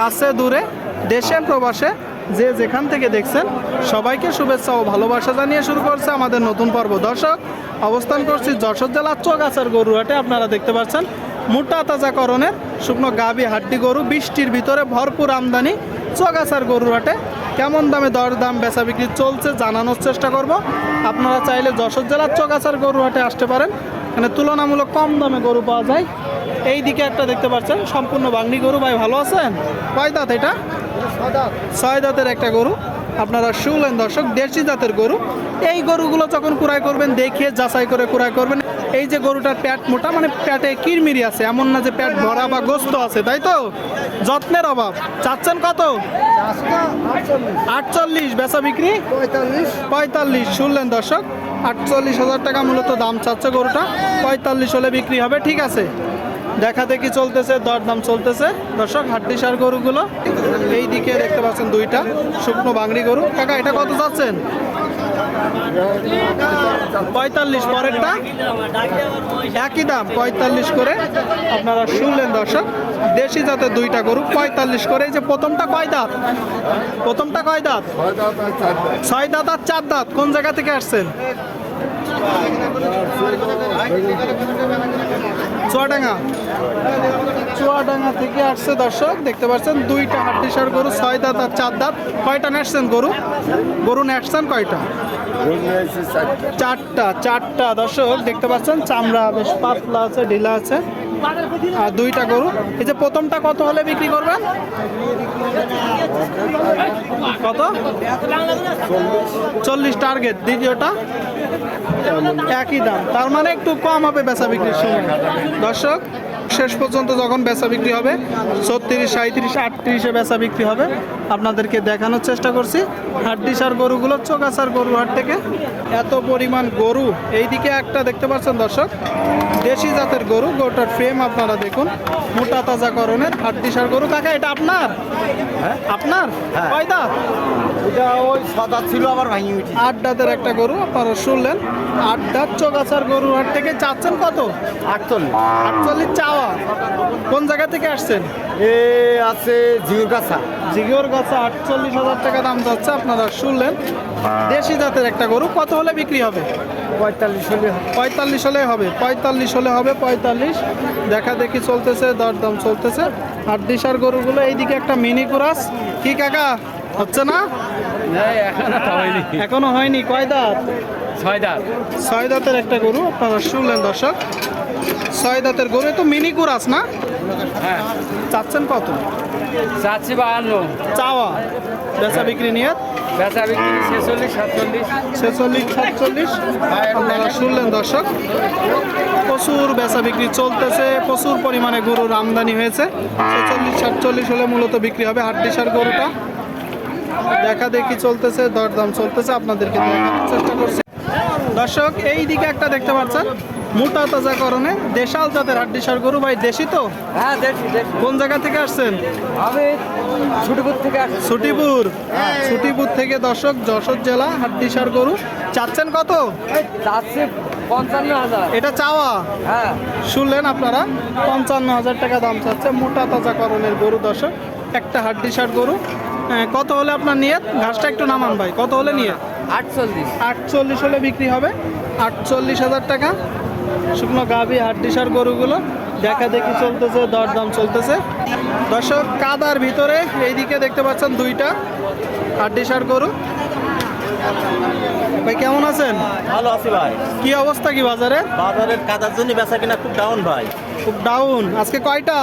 কাছে, দূরে, দেশে, প্রবাসে, যে যেখান থেকে দেখছেন, সবাইকে শুভেচ্ছা ও ভালোবাসা জানিয়ে শুরু করছে আমাদের নতুন পর্ব। দর্শক, অবস্থান করছি যশোর জেলার চোগাছার গরুহাটে। আপনারা দেখতে পাচ্ছেন, মোটা তাজাকরণের শুকনো গাবি হাড্ডি গরু, বৃষ্টির ভিতরে ভরপুর আমদানি চোগাছার গরুহাটে। কেমন দামে দর দাম বেচা বিক্রি চলছে জানানোর চেষ্টা করব। আপনারা চাইলে যশোর জেলার চোগাছার গরুহাটে আসতে পারেন। এখানে তুলনামূলক কম দামে গরু পাওয়া যায়। এই দিকে একটা দেখতে পাচ্ছেন সম্পূর্ণ বাংলি গরু। ভাই ভালো আছেন? কয় দাঁত এটা? ছয় দাঁতের একটা গরু। আপনারা শুনলেন দর্শক দেশি জাতের গরু। এই গরুগুলো যখন কুড়াই করবেন দেখে যাচাই করে কুড়াই করবেন। এই যে গরুটার প্যাট মোটা মানে প্যাটে কিরমিরি আছে এমন না যে প্যাট ভরা বা গোস্ত আছে তাই তো? যত্নের অভাব। চাচ্ছেন কত? আটচল্লিশ। বেচা বিক্রি? পঁয়তাল্লিশ। পঁয়তাল্লিশ। শুনলেন দর্শক আটচল্লিশ হাজার টাকা মূলত দাম চাচ্ছে গরুটা। পঁয়তাল্লিশ হলে বিক্রি হবে, ঠিক আছে? দেখা দেখি চলতেছে, দরদাম চলতেছে। দর্শক হাড্ডি সার গরুগুলো এই দিকে দেখতে পাচ্ছেন দুইটা, শুকনো বাংরি গরু। কাকা, এটা কত চাচ্ছেন পঁয়তাল্লিশ পরেরটা? একই দাম, পঁয়তাল্লিশ করে। আপনারা শুনলেন দর্শক, দেশি জাতের দুইটা গরু, পঁয়তাল্লিশ করে। এই যে প্রথমটা কয় দাঁত? প্রথমটা কয় দাঁত? ছয় দাঁত আর চার দাঁত, কোন জায়গা থেকে আসছেন? চুয়াডাঙ্গা। চুয়াডাঙ্গা থেকে আসছে দর্শক, দেখতে পাচ্ছেন দুইটা হাড্ডিসার গরু, ছয় দাঁত আর চার দাঁত। কয়টা নেসছেন গরু? গরু নেসছেন কয়টা? চারটা চারটা দর্শক, দেখতে পাচ্ছেন চামড়া বেশ পাতলা আছে, ঢিলা আছে। দুইটা গরু। এই যে প্রথমটা কত হলে বিক্রি করবেন? কত? চল্লিশ টার্গেট দ্বিতীয়টা? একই দাম। তার মানে একটু কম হবে বেচা বিক্রির সময়। দর্শক শেষ পর্যন্ত যখন বেচা বিক্রি হবে ছত্রিশ সাঁত্রিশ আটত্রিশে বেচা বিক্রি হবে। আপনাদেরকে দেখানোর চেষ্টা করছি হাড্ডিসার গরুগুলো চোগাছার গরু হাট থেকে। এত পরিমাণ গরু এইদিকে একটা দেখতে পাচ্ছেন দর্শক দেশি জাতের গরু গরুটার ফ্রেম আপনারা দেখুন মোটা তাজা করণের হাড্ডিসার গরু। কাকা এটা আপনার? আপনার? কয় দাঁত এটা ওই সাদা ছিল আবার ভাঙি উঠি আট দাঁতের একটা গরু আপনারা শুনলেন আট দাঁত চোগাছার গরু হাট থেকে চাচ্ছেন কত? আটচল্লিশ। আটচল্লিশ চাওয়া। কোন জায়গা থেকে আসছেন? এ আছে জিও গাছা জিগোর গাছা আটচল্লিশ হাজার টাকা দাম যাচ্ছে আপনারা শুনলেন। দেশি জাতের একটা গরু কত হলে বিক্রি হবে? পঁয়তাল্লিশ হলে পঁয়তাল্লিশ হলে হবে পঁয়তাল্লিশ হলে হবে পঁয়তাল্লিশ। দেখা দেখি চলতেছে দরদাম চলতেছে। আর দিশার গরুগুলো এইদিকে একটা মিনি কুরাস। কি কাকা? হচ্ছে না? এখনও হয়নি। কয় দাঁত? ছয় দাঁত। ছয় দাঁতের একটা গরু আপনারা শুনলেন দর্শক। ছয় দাঁতের গরু তো মিনি কুরাস না? হ্যাঁ। চাচ্ছেন কত? চাচ্ছি বাহান্ন। চাওয়া। বেচা বিক্রি নিয়ে? বেচা বিক্রি ছেচল্লিশ সাতচল্লিশ। ছেচল্লিশ সাতচল্লিশ। আপনারা শুনলেন দর্শক। প্রচুর বেচা বিক্রি চলতেছে প্রচুর পরিমাণে গরুর আমদানি হয়েছে। ছেচল্লিশ সাতচল্লিশ হলে মূলত বিক্রি হবে হাড্ডিসার গরুটা। দেখা দেখি চলতেছে দরদাম চলতেছে আপনাদেরকে দেখানোর চেষ্টা করছি। দর্শক এই দিকে একটা দেখতে পাচ্ছেন মোটা তাজা করণে দেশাল জাতের হাড্ডিসার গরু। ভাই দেশি তো? হ্যাঁ দেখছি কোন জায়গা থেকে আসছেন? আমি ছুটিপুর থেকে আসছি। ছুটিপুর। ছুটিপুর থেকে দর্শক যশোর জেলা হাড্ডিসার গরু। চাচ্ছেন কত? চাচ্ছি পঞ্চান্ন হাজার। এটা চাওয়া? হ্যাঁ। শুনলেন আপনারা? পঞ্চান্ন হাজার টাকা দাম চাচ্ছে মোটা তাজা করণের গরু দর্শক। একটা হাড্ডি শার্ট গরু। কত হলে আপনার নিয়ত? ঘাসটা একটু নামান ভাই কত হলে নিয়ত? আটচল্লিশ। আটচল্লিশ হলে বিক্রি হবে। আটচল্লিশ হাজার টাকা। শুকনো গাভি হাড্ডি সার গরুগুলো। দেখা দেখি চলতেছে দরদাম চলতেছে। দর্শক কাদার ভিতরে এইদিকে দেখতে পাচ্ছেন দুইটা হাড্ডি সার গরু। ভাই কেমন আছেন? ভালো আছে ভাই। কি অবস্থা কি বাজারে? বাজারের কাদার জন্য বেচা কিনা খুব ডাউন ভাই। ডাউন আজকে কয়টা?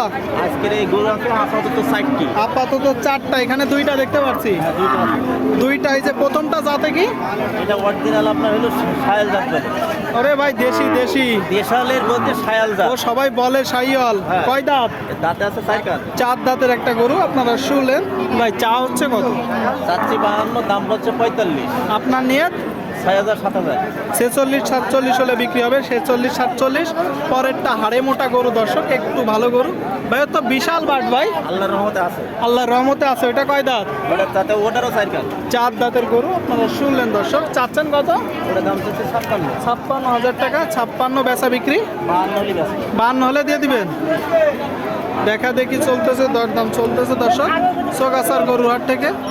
আজকের এই গরু আছে আপাতত ষাটটি আপাতত চারটা এখানে দুইটা দেখতে পাচ্ছি। দুইটা এই যে প্রথমটা যাতে কি? এটা অরিজিনাল আপনার হলো সায়াল জাত। আরে ভাই দেশি দেশি। দেশালের মধ্যে সায়াল জাত। ও সবাই বলে সাইয়াল। হ্যাঁ। কয় দাঁত? দাঁতে আছে চার চার দাঁতের একটা গরু আপনারা শুনলেন? ভাই চা হচ্ছে কত? চাচ্ছি বাহান্ন দাম হচ্ছে পঁয়তাল্লিশ। আপনার নিয়ত? ছেচল্লিশ সাতচল্লিশ হলে বিক্রি হবে। ছেচল্লিশ সাতচল্লিশ। পরেরটা হাড়ে মোটা গরু দর্শক একটু ভালো গরু। ভাই তো বিশাল বাট ভাই। আল্লাহর রহমতে আছে। আল্লাহর রহমতে আছে। ওটা কয় দাঁত? ওটা তাতে ওটারও চার চার দাঁতের গরু। আপনারা শুনলেন দর্শক। চাচ্ছেন কত? ওটা দাম হচ্ছে ছাপ্পান্ন। ছাপ্পান্ন হাজার টাকা। ছাপ্পান্ন বেচা বিক্রি। বান্ন হলে দিয়ে দিবেন? দেখা দেখি চলতেছে দরদাম চলতেছে দর্শক। চোগাছার গরুহাট থেকে।